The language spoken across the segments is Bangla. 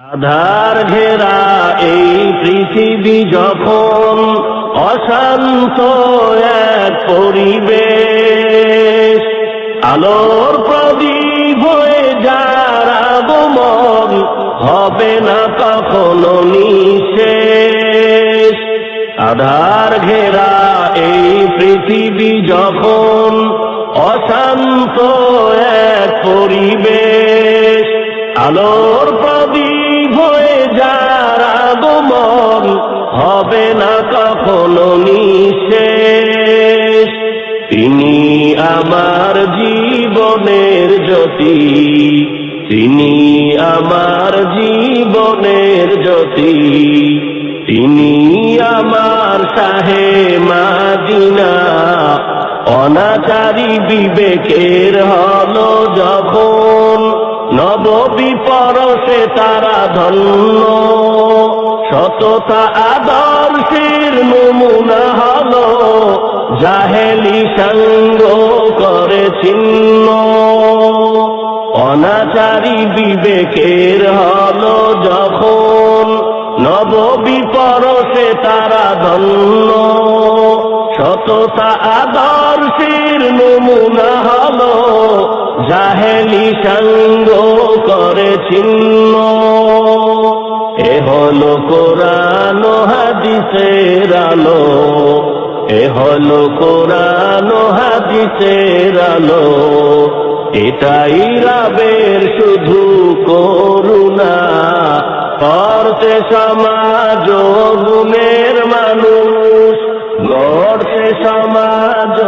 আধার ঘেরা এই পৃথিবী যখন অশান্ত এক পরিবেশ, আলোর প্রদীপ হয়ে যার আগমন হবে না কখনো নিঃশেষ। আধার ঘেরা এই পৃথিবী যখন অশান্ত এক পরিবেশ, আলোর প্রদীপ হয়ে যার আগমন হবে না কখনো নিঃশেষ। তিনি আমার জীবনের জ্যোতি। তিনি আমার জীবনের জ্যোতি। তিনি আমার সাহে মাদিনা। অনাচারী বিবেকের হলো যখন নববী পরশে তারা ধন্য। সততা আদর্শের নমুনা হল। জাহেলি সঙ্গ করে ছিন্ন। অনাচারী বিবেকের হলো যখন। নববী পরশে তারা ধন্য। সততা আদর্শের নমুনা হলো, জাহেলি সঙ্গ করে ছিন্ন। এ হল কোরআন হাদিসের আলো, এ হল কোরআন হাদিসের আলো। এটাই রাবের শুধু করুণা করতে সমাজ গুণের মানুষ। গড়তে সমাজ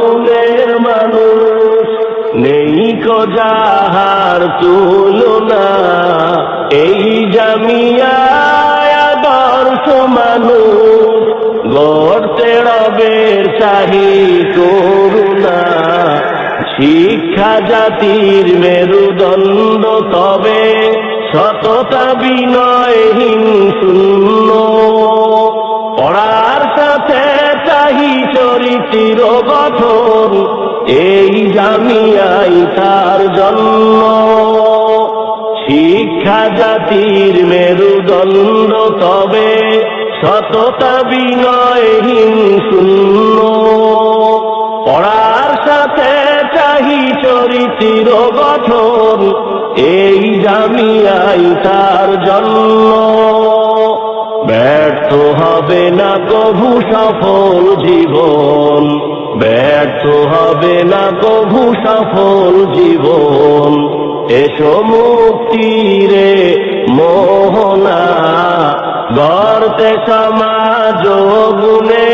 গুণের মানুষ। নেই যাহার তুলনা, এই জামিয়ায় আদর্শ মানুষ। গড়তে রবের চাহি করুণা। শিক্ষা জাতির মেরুদণ্ড তবে সততা বিনয়হীন শূন্য। পড়ার চরিত্র গঠন এই জামিয়াই তার জন্ম। শিক্ষা জাতির মেরুদণ্ড, তবে সততা বিনয়হীন শূন্য। পড়ার সাথে চাহি চরিত্র গঠন, এই জামিয়াই তার জন্ম। হবে না কভু সফল জীবন। ব্যর্থ হবে না কভু সফল জীবন। এসো মুক্তিরে মোহনা গর্তে সমাজ গুণে